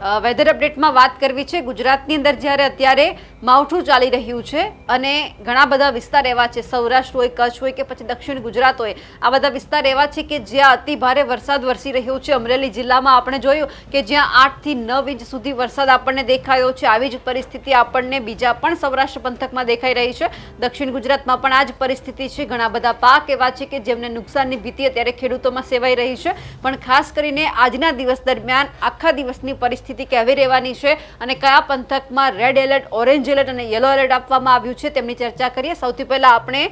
Weather અપડેટમાં વાત કરવી છે. ગુજરાતની અંદર જ્યારે અત્યારે માવઠું ચાલી રહ્યું છે અને ઘણા બધા વિસ્તાર એવા છે, સૌરાષ્ટ્ર હોય, કચ્છ હોય કે પછી દક્ષિણ ગુજરાત હોય, આ બધા વિસ્તાર એવા છે કે જ્યાં અતિ ભારે વરસાદ વરસી રહ્યો છે. અમરેલી જિલ્લામાં આપણે જોયું કે જ્યાં આઠથી નવ ઇંચ સુધી વરસાદ આપણને દેખાયો છે. આવી જ પરિસ્થિતિ આપણને બીજા પણ સૌરાષ્ટ્ર પંથકમાં દેખાઈ રહી છે. દક્ષિણ ગુજરાતમાં પણ આ જ પરિસ્થિતિ છે. ઘણા બધા પાક એવા છે કે જેમને નુકસાનની ભીતિ અત્યારે ખેડૂતોમાં સેવાઈ રહી છે. પણ ખાસ કરીને આજના દિવસ દરમિયાન આખા દિવસની પરિસ્થિતિ કેવી રહેવાની છે અને કયા પંથકમાં રેડ એલર્ટ ઓરેન્જ એલર્ટ અને યલો એલર્ટ આપવામાં આવ્યું છે તેમની ચર્ચા કરીએ. સૌથી પહેલા આપણે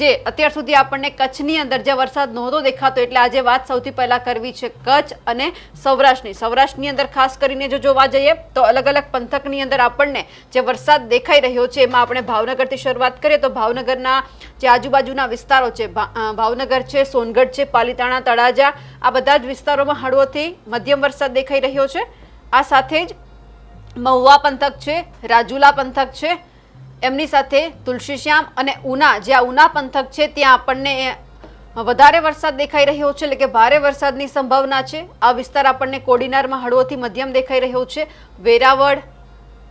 જે અત્યાર સુધી આપણને કચ્છની અંદર જે વરસાદ નહોતો દેખાતો એટલે આજે વાત સૌથી પહેલા કરવી છે કચ્છ અને સૌરાષ્ટ્રની. સૌરાષ્ટ્રની અંદર ખાસ કરીને જો જોવા જઈએ તો અલગ અલગ પંથકની અંદર આપણને જે વરસાદ દેખાઈ રહ્યો છે એમાં આપણે ભાવનગરથી શરૂઆત કરીએ તો ભાવનગરના જે આજુબાજુના વિસ્તારો છે ભાવનગર છે, સોનગઢ છે, પાલીતાણા, તળાજા, આ બધા જ વિસ્તારોમાં હળવોથી મધ્યમ વરસાદ દેખાઈ રહ્યો છે. આ સાથે જ મહુવા પંથક છે, રાજુલા પંથક છે એમની સાથે તુલસીશ્યામ અને ઉના જ્યાં ઉના પંથક છે, ત્યાં આપણને વધારે વરસાદ દેખાઈ રહ્યો છે, એટલે કે ભારે વરસાદની સંભાવના છે. આ વિસ્તાર આપણને કોડીનારમાં હળવોથી મધ્યમ દેખાઈ રહ્યો છે. વેરાવળ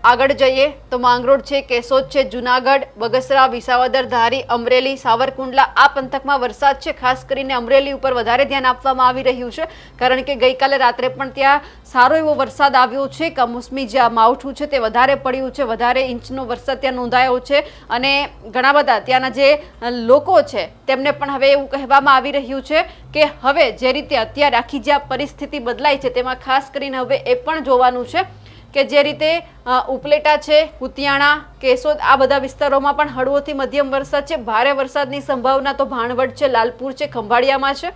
આગળ જઈએ તો માંગરોળ છે, કેશોદ છે, જુનાગઢ, બગસરા, વિસાવદર, ધારી, અમરેલી, સાવરકુંડલા, આ પંથકમાં વરસાદ છે. ખાસ કરીને અમરેલી ઉપર વધારે ધ્યાન આપવામાં આવી રહ્યું છે, કારણ કે ગઈકાલે રાત્રે પણ ત્યાં સારો એવો વરસાદ આવ્યો છે. કમોસમી જે માવઠું છે તે વધારે પડ્યું છે, વધારે ઇંચનો વરસાદ ત્યાં નોંધાયો છે અને ઘણા બધા ત્યાંના જે લોકો છે તેમને પણ હવે એવું કહેવામાં આવી રહ્યું છે કે હવે જે રીતે અત્યારે આખી જે પરિસ્થિતિ બદલાઈ છે તેમાં ખાસ કરીને હવે એ પણ જોવાનું છે કે જે રીતે ઉપલેટા છે, કુતિયાણા, કેશોદ, આ બધા વિસ્તારોમાં પણ હળવોથી મધ્યમ વરસાદ છે. ભારે વરસાદની સંભાવના તો ભાણવડ છે, લાલપુર છે, ખંભાળિયામાં છે.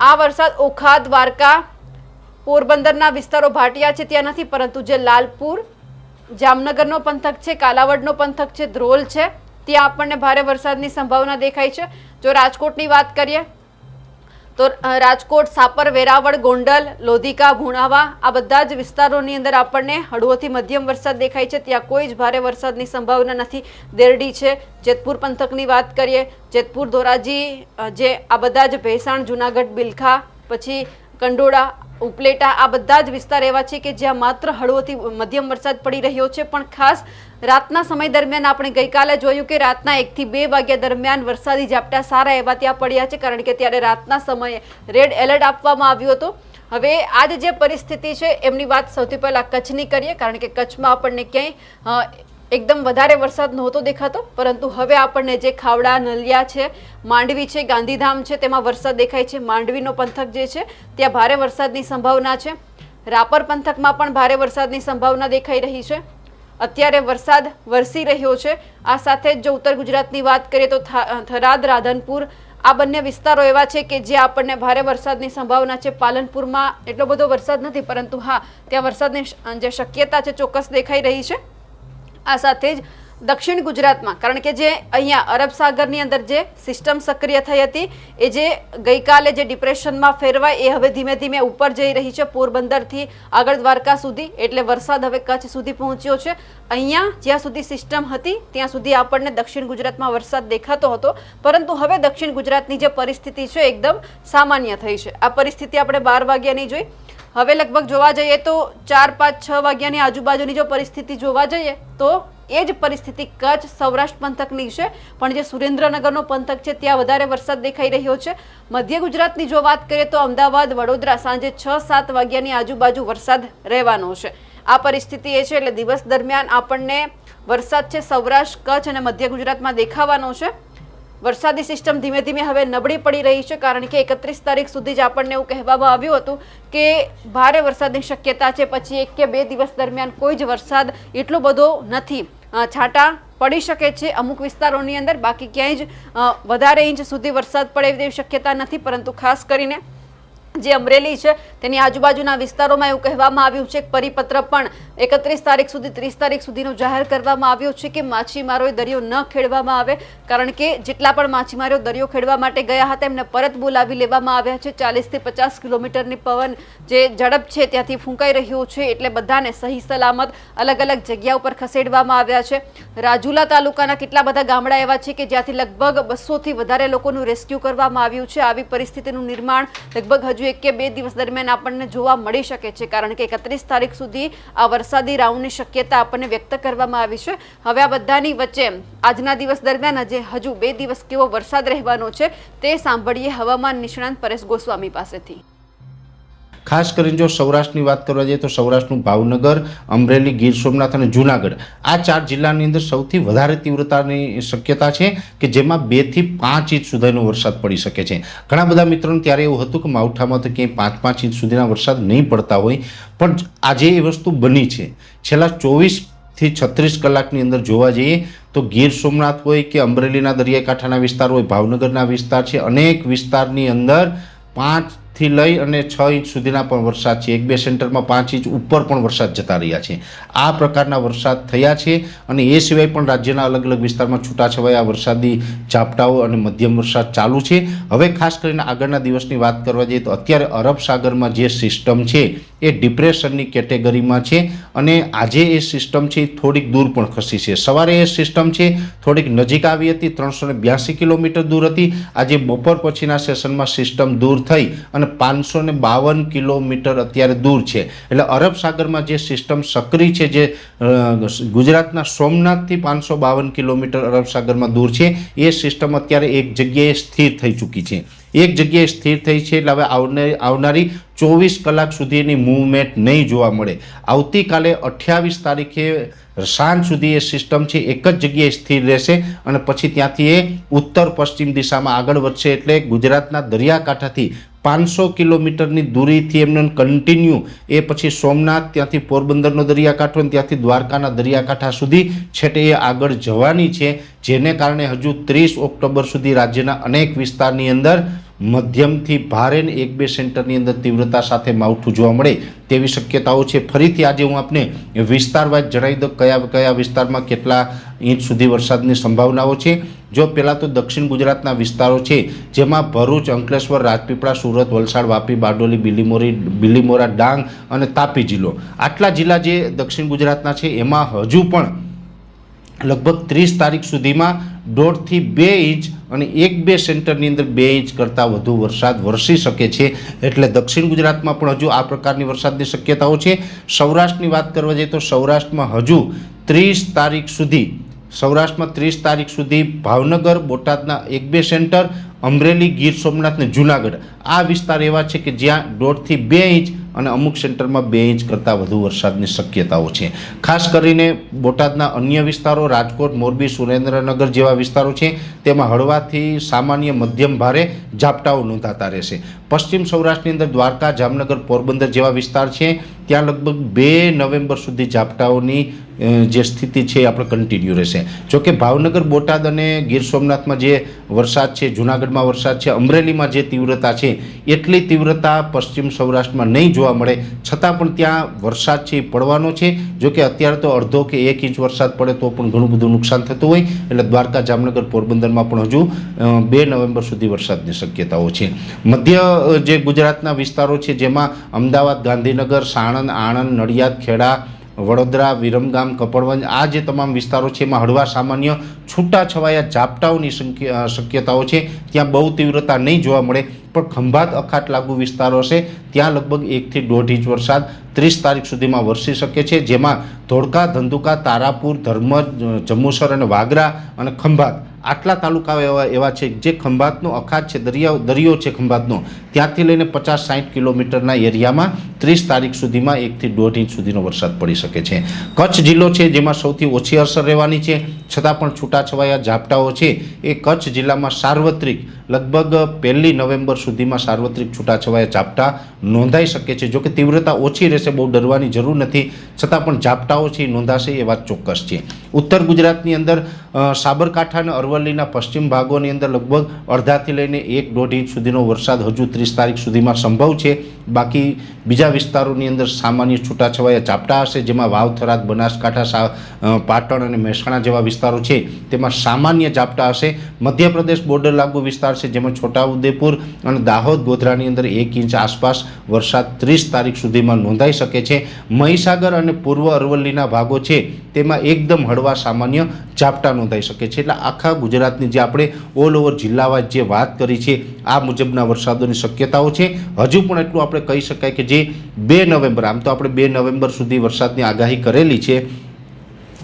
આ વરસાદ ઓખા દ્વારકા, પોરબંદરના વિસ્તારો ભાટિયા છે, ત્યાં નથી, પરંતુ જે લાલપુર, જામનગરનો પંથક છે, કાલાવડનો પંથક છે, ધ્રોલ છે, ત્યાં આપણને ભારે વરસાદની સંભાવના દેખાય છે. જો રાજકોટની વાત કરીએ તો રાજકોટ, સાપર, વેરાવળ, ગોંડલ, લોધિકા, ભુણાવા આ બધા જ વિસ્તારોની અંદર આપણને હળવોથી મધ્યમ વરસાદ દેખાય છે. ત્યાં કોઈ જ ભારે વરસાદની સંભાવના નથી. દેરડી છે. જેતપુર પંથકની વાત કરીએ, જેતપુર ધોરાજી જે આ બધા જ ભેસાણ, જુનાગઢ, બિલખા, પછી કંડોળા ઉપલેટા આ બધા જ વિસ્તાર એવા છે કે જ્યાં માત્ર હળવોથી મધ્યમ વરસાદ પડી રહ્યો છે. પણ ખાસ રાતના સમય દરમિયાન આપણે ગઈકાલે જોયું કે રાતના એકથી બે વાગ્યા દરમિયાન વરસાદી ઝાપટા સારા એવા ત્યાં પડ્યા છે, કારણ કે ત્યારે રાતના સમયે રેડ એલર્ટ આપવામાં આવ્યું હતું. હવે આજ જે પરિસ્થિતિ છે, એમની વાત સૌથી પહેલા કચ્છની કરીએ, કારણ કે કચ્છમાં આપણને ક્યાંય એકદમ વધારે વરસાદ નહોતો દેખાતો, પરંતુ હવે આપણને જે ખાવડા, નલિયા છે, માંડવી છે, ગાંધીધામ છે, તેમાં વરસાદ દેખાય છે. માંડવીનો પંથક જે છે, ત્યાં ભારે વરસાદની સંભાવના છે. રાપર પંથકમાં પણ ભારે વરસાદની સંભાવના દેખાઈ રહી છે. અત્યારે વરસાદ વરસી રહ્યો છે. આ સાથે જ જો ઉત્તર ગુજરાતની વાત કરીએ તો થરાદ, રાધનપુર, આ બંને વિસ્તારો એવા છે કે જે આપણને ભારે વરસાદની સંભાવના છે. પાલનપુરમાં એટલો બધો વરસાદ નથી, પરંતુ હા, ત્યાં વરસાદની જે શક્યતા છે, ચોક્કસ દેખાઈ રહી છે. આ સાથે જ દક્ષિણ ગુજરાતમાં, કારણ કે જે અહીંયા અરબ સાગરની અંદર જે સિસ્ટમ સક્રિય થઈ હતી, એ જે ગઈકાલે જે ડિપ્રેશનમાં ફેરવાય, એ હવે ધીમે ધીમે ઉપર જઈ રહી છે, પોરબંદરથી આગળ દ્વારકા સુધી, એટલે વરસાદ હવે કચ્છ સુધી પહોંચ્યો છે. અહીંયા જ્યાં સુધી સિસ્ટમ હતી, ત્યાં સુધી આપણને દક્ષિણ ગુજરાતમાં વરસાદ દેખાતો હતો, પરંતુ હવે દક્ષિણ ગુજરાતની જે પરિસ્થિતિ છે, એકદમ સામાન્ય થઈ છે. આ પરિસ્થિતિ આપણે બાર વાગ્યાની જોઈ હવે લગભગ જોવા જઈએ તો ચાર, પાંચ, છ વાગ્યાની આજુબાજુની જો પરિસ્થિતિ જોવા જઈએ તો એ જ પરિસ્થિતિ કચ્છ સૌરાષ્ટ્ર પંથકની છે. પણ જે સુરેન્દ્રનગરનો પંથક છે, ત્યાં વધારે વરસાદ દેખાઈ રહ્યો છે. મધ્ય ગુજરાતની જો વાત કરીએ તો અમદાવાદ, વડોદરા સાંજે છ, સાત વાગ્યાની આજુબાજુ વરસાદ રહેવાનો છે. આ પરિસ્થિતિ એ છે એટલે દિવસ દરમિયાન આપણને વરસાદ છે સૌરાષ્ટ્ર, કચ્છ અને મધ્ય ગુજરાતમાં દેખાવાનો છે. વરસાદી સિસ્ટમ ધીમે ધીમે હવે નબળી પડી રહી છે, કારણ કે એકત્રીસ તારીખ સુધી જ આપણને એવું કહેવામાં આવ્યું હતું કે ભારે વરસાદની શક્યતા છે, પછી એક કે બે દિવસ દરમિયાન કોઈ જ વરસાદ એટલો બધો નથી. છાંટા પડી શકે છે, અમુક વિસ્તારોની અંદર, બાકી ક્યાંય જ વધારે ઇંચ સુધી વરસાદ પડે એવી શક્યતા નથી, પરંતુ ખાસ કરીને જે અમરેલી છે, તેની આજુબાજુના વિસ્તારોમાં એવું કહેવામાં આવ્યું છે પરિપત્ર પણ એકત્રીસ તારીખ સુધી, ત્રીસ તારીખ સુધીનો જાહેર કરવામાં આવ્યો છે કે માછીમારોએ દરિયો ન ખેડવામાં આવે. કારણ કે જેટલા પણ માછીમારો દરિયો ખેડવા માટે ગયા હતા એમને પરત બોલાવી લેવામાં આવ્યા છે. ચાલીસથી પચાસ કિલોમીટરની પવન જે ઝડપ છે, ત્યાંથી ફૂંકાઈ રહ્યો છે, એટલે બધાને સહી સલામત અલગ અલગ જગ્યા ઉપર ખસેડવામાં આવ્યા છે. રાજુલા તાલુકાના કેટલા બધા ગામડા એવા છે કે જ્યાંથી લગભગ બસોથી વધારે લોકોનું રેસ્ક્યુ કરવામાં આવ્યું છે. આવી પરિસ્થિતિનું નિર્માણ લગભગ હજુ એક કે બે દિવસ દરમિયાન આપણને જોવા મળી શકે છે, કારણ કે એકત્રીસ તારીખ સુધી આ વરસાદી રાઉન્ડની શક્યતા આપણને વ્યક્ત કરવામાં આવી છે. હવે આ બધાની વચ્ચે આજના દિવસ દરમિયાન આજે હજુ બે દિવસ કેવો વરસાદ રહેવાનો છે તે સાંભળીએ હવામાન નિષ્ણાંત પરેશ ગોસ્વામી પાસેથી. ખાસ કરીને જો સૌરાષ્ટ્રની વાત કરવા જઈએ તો સૌરાષ્ટ્રનું ભાવનગર, અમરેલી, ગીર સોમનાથ અને જૂનાગઢ આ ચાર જિલ્લાની અંદર સૌથી વધારે તીવ્રતાની શક્યતા છે કે જેમાં બેથી પાંચ ઇંચ સુધીનો વરસાદ પડી શકે છે. ઘણા બધા મિત્રોને ત્યારે એવું હતું કે માવઠામાં તો ક્યાંય પાંચ પાંચ ઇંચ સુધીના વરસાદ નહીં પડતા હોય, પણ આજે એ વસ્તુ બની છે. છેલ્લા ચોવીસથી છત્રીસ કલાકની અંદર જોવા જઈએ તો ગીર સોમનાથ હોય કે અમરેલીના દરિયાકાંઠાના વિસ્તાર હોય, ભાવનગરના વિસ્તાર છે, અનેક વિસ્તારની અંદર પાંચથી લઈ અને છ ઇંચ સુધીના પણ વરસાદ છે. એક બે સેન્ટરમાં પાંચ ઇંચ ઉપર પણ વરસાદ જતા રહ્યા છે. આ પ્રકારના વરસાદ થયા છે અને એ સિવાય પણ રાજ્યના અલગ અલગ વિસ્તારમાં છૂટાછવાયા વરસાદી ઝાપટાઓ અને મધ્યમ વરસાદ ચાલુ છે. હવે ખાસ કરીને આગળના દિવસની વાત કરવા જઈએ તો અત્યારે અરબ સાગરમાં જે સિસ્ટમ છે એ ડિપ્રેશનની કેટેગરીમાં છે અને આજે એ સિસ્ટમ છે થોડીક દૂર પણ ખસી છે. સવારે એ સિસ્ટમ છે, થોડીક નજીક આવી હતી, ત્રણસો બ્યાસી કિલોમીટર દૂર હતી. આજે બપોર પછીના સેશનમાં સિસ્ટમ દૂર થઈ અને પાંચસો બાવન કિલોમીટર અત્યારે દૂર છે. એટલે અરબ સાગરમાં જે સિસ્ટમ સક્રિય છે, જે ગુજરાતના સોમનાથથી પાંચસો બાવન કિલોમીટર અરબ સાગરમાં દૂર છે, એ સિસ્ટમ અત્યારે એક જગ્યાએ સ્થિર થઈ ચૂકી છે. એક જગ્યાએ સ્થિર થઈ છે એટલે હવે આવનારી ચોવીસ કલાક સુધીની મૂવમેન્ટ નહીં જોવા મળે. આવતીકાલે અઠ્યાવીસ તારીખે સાંજ સુધી એ સિસ્ટમ છે, એક જ જગ્યાએ સ્થિર રહેશે અને પછી ત્યાંથી એ ઉત્તર પશ્ચિમ દિશામાં આગળ વધશે એટલે ગુજરાતના દરિયાકાંઠાથી પાંચસો કિલોમીટરની દૂરીથી એમને કન્ટિન્યુ એ પછી સોમનાથ, ત્યાંથી પોરબંદરનો દરિયાકાંઠો અને ત્યાંથી દ્વારકાના દરિયાકાંઠા સુધી છેટે એ આગળ જવાની છે, જેને કારણે હજુ ત્રીસ ઓક્ટોબર સુધી રાજ્યના અનેક વિસ્તારની અંદર મધ્યમથી ભારે એક બે સેન્ટરની અંદર તીવ્રતા સાથે માવઠું જોવા મળે તેવી શક્યતાઓ છે. ફરીથી આજે હું આપને વિસ્તારવાઇઝ જણાવી દઉં કયા કયા વિસ્તારમાં કેટલા ઇંચ સુધી વરસાદની સંભાવનાઓ છે. જો પહેલાં તો દક્ષિણ ગુજરાતના વિસ્તારો છે, જેમાં ભરૂચ, અંકલેશ્વર, રાજપીપળા, સુરત, વલસાડ, વાપી, બારડોલી, બિલીમોરી, બિલીમોરા, ડાંગ અને તાપી જિલ્લો. આટલા જિલ્લા જે દક્ષિણ ગુજરાતના છે, એમાં હજુ પણ લગભગ ત્રીસ તારીખ સુધીમાં દોઢથી બે ઇંચ અને એક બે સેન્ટરની અંદર બે ઇંચ કરતાં વધુ વરસાદ વરસી શકે છે. એટલે દક્ષિણ ગુજરાતમાં પણ હજુ આ પ્રકારની વરસાદની શક્યતાઓ છે. સૌરાષ્ટ્રની વાત કરવા જઈએ તો સૌરાષ્ટ્રમાં હજુ ત્રીસ તારીખ સુધી, સૌરાષ્ટ્રમાં ત્રીસ તારીખ સુધી ભાવનગર, બોટાદના એક બે સેન્ટર, અમરેલી, ગીર સોમનાથ ને જુનાગઢ આ વિસ્તાર એવા છે કે જ્યાં દોઢથી બે ઇંચ અને અમુક સેન્ટરમાં બે ઇંચ કરતાં વધુ વરસાદની શક્યતાઓ છે. ખાસ કરીને બોટાદના અન્ય વિસ્તારો, રાજકોટ, મોરબી, સુરેન્દ્રનગર જેવા વિસ્તારો છે, તેમાં હળવાથી સામાન્ય મધ્યમ ભારે ઝાપટાઓ નોંધાતા રહેશે. પશ્ચિમ સૌરાષ્ટ્રની અંદર દ્વારકા, જામનગર, પોરબંદર જેવા વિસ્તાર છે, ત્યાં લગભગ બે નવેમ્બર સુધી ઝાપટાઓની જે સ્થિતિ છે એ આપણે કન્ટિન્યુ રહેશે. જોકે ભાવનગર, બોટાદ અને ગીર સોમનાથમાં જે વરસાદ છે, જૂનાગઢમાં વરસાદ છે, અમરેલીમાં જે તીવ્રતા છે, એટલી તીવ્રતા પશ્ચિમ સૌરાષ્ટ્રમાં નહીં જોવા મળે. છતાં પણ ત્યાં વરસાદ છે એ પડવાનો છે. જોકે અત્યારે તો અડધો કે એક ઇંચ વરસાદ પડે તો પણ ઘણું બધું નુકસાન થતું હોય. એટલે દ્વારકા, જામનગર, પોરબંદરમાં પણ હજુ બે નવેમ્બર સુધી વરસાદની શક્યતાઓ છે. મધ્ય જે ગુજરાતના વિસ્તારો છે, જેમાં અમદાવાદ, ગાંધીનગર, સાણંદ, આણંદ, નડિયાદ, ખેડા વડોદરા, વિરમગામ, કપડવંજ, આ જે તમામ વિસ્તારો છે, એમાં હળવા સામાન્ય છૂટાછવાયા ઝાપટાઓની શક્યતાઓ છે. ત્યાં બહુ તીવ્રતા નહીં જોવા મળે, પણ ખંભાત અખાત લાગુ વિસ્તારો છે ત્યાં લગભગ એકથી દોઢ ઇંચ વરસાદ ત્રીસ તારીખ સુધીમાં વરસી શકે છે, જેમાં ધોળકા, ધંધુકા, તારાપુર, ધર્મજ જંબુસર અને વાગરા અને ખંભાત આટલા તાલુકાઓ એવા એવા છે જે ખંભાતનો અખાત છે, દરિયા દરિયો છે ખંભાતનો. ત્યાંથી લઈને પચાસ સાઠ કિલોમીટરના એરિયામાં ત્રીસ તારીખ સુધીમાં એકથી દોઢ ઇંચ સુધીનો વરસાદ પડી શકે છે. કચ્છ જિલ્લો છે જેમાં સૌથી ઓછી અસર રહેવાની છે. છતાં પણ છૂટાછવાયા ઝાપટાઓ છે. એ કચ્છ જિલ્લામાં સાર્વત્રિક, લગભગ પહેલી નવેમ્બર સુધીમાં સાર્વત્રિક છૂટાછવાયા ઝાપટા નોંધાઈ શકે છે. જોકે તીવ્રતા ઓછી રહેશે, બહુ ડરવાની જરૂર નથી. છતાં પણ ઝાપટાઓ છે નોંધાશે એ વાત ચોક્કસ છે. ઉત્તર ગુજરાતની અંદર સાબરકાંઠા અને અરવલ્લીના પશ્ચિમ ભાગોની અંદર લગભગ અડધાથી લઈને એક દોઢ ઇંચ સુધીનો વરસાદ હજુ ત્રીસ તારીખ સુધીમાં સંભવ છે. બાકી બીજા વિસ્તારોની અંદર સામાન્ય છૂટાછવાયા ઝાપટા હશે, જેમાં વાવ, થરાદ, બનાસકાંઠા પાટણ અને મહેસાણા જેવા વિસ્તારો છે. તેમાં સામાન્ય ઝાપટા હશે. મધ્યપ્રદેશ બોર્ડર લાગુ વિસ્તાર છે, જેમાં છોટાઉદેપુર અને દાહોદ ગોધરાની અંદર એક ઇંચ આસપાસ વરસાદ ત્રીસ તારીખ સુધીમાં નોંધાઈ શકે છે. મહીસાગર અને પૂર્વ અરવલ્લીના ભાગો છે, તેમાં એકદમ હળવા સામાન્ય ઝાપટા નોંધાઈ શકે છે. એટલે આખા ગુજરાતની જે આપણે ઓલ ઓવર જિલ્લાવાઇઝ જે વાત કરી છે, આ મુજબના વરસાદોની શક્યતાઓ છે. હજુ પણ એટલું આપણે કહી શકાય કે જે બે નવેમ્બર, આમ તો આપણે બે નવેમ્બર સુધી વરસાદની આગાહી કરેલી છે.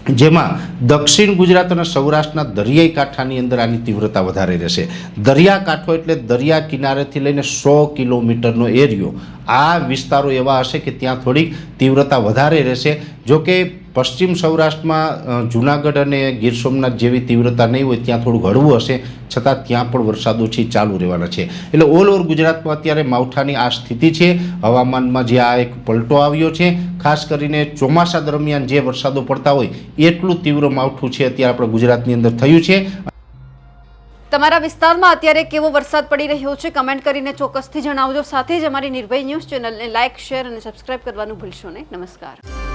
જેમાં દક્ષિણ ગુજરાત અને સૌરાષ્ટ્રના દરિયાઈ કાંઠાની અંદર આની તીવ્રતા વધારે રહેશે. દરિયાકાંઠો એટલે દરિયા કિનારેથી લઈને સો કિલોમીટરનો એરિયો. આ વિસ્તારો એવા હશે કે ત્યાં થોડીક તીવ્રતા વધારે રહેશે. જો કે પશ્ચિમ સૌરાષ્ટ્રમાં જુનાગઢ અને ગીર સોમનાથ જેવી તીવ્રતા નહીં હોય, ત્યાં થોડું હળવું હશે. છતાં ત્યાં પણ વરસાદો છે, ચાલુ રહેવાના છે. એટલે ઓલ ઓવર ગુજરાતમાં અત્યારે માવઠાની આ સ્થિતિ છે. હવામાનમાં જે આ એક પલટો આવ્યો છે, ખાસ કરીને ચોમાસા દરમિયાન જે વરસાદો પડતા હોય, એટલું તીવ્ર માવઠું છે અત્યારે આપણે ગુજરાતની અંદર થયું છે. તમારા વિસ્તારમાં અત્યારે કેવો વરસાદ પડી રહ્યો છે, કમેન્ટ કરીને ચોક્કસથી જણાવજો. સાથે જ અમારી નિર્ભય ન્યૂઝ ચેનલને લાઇક શેર અને સબસ્ક્રાઇબ કરવાનું ભૂલશો નહીં. નમસ્કાર.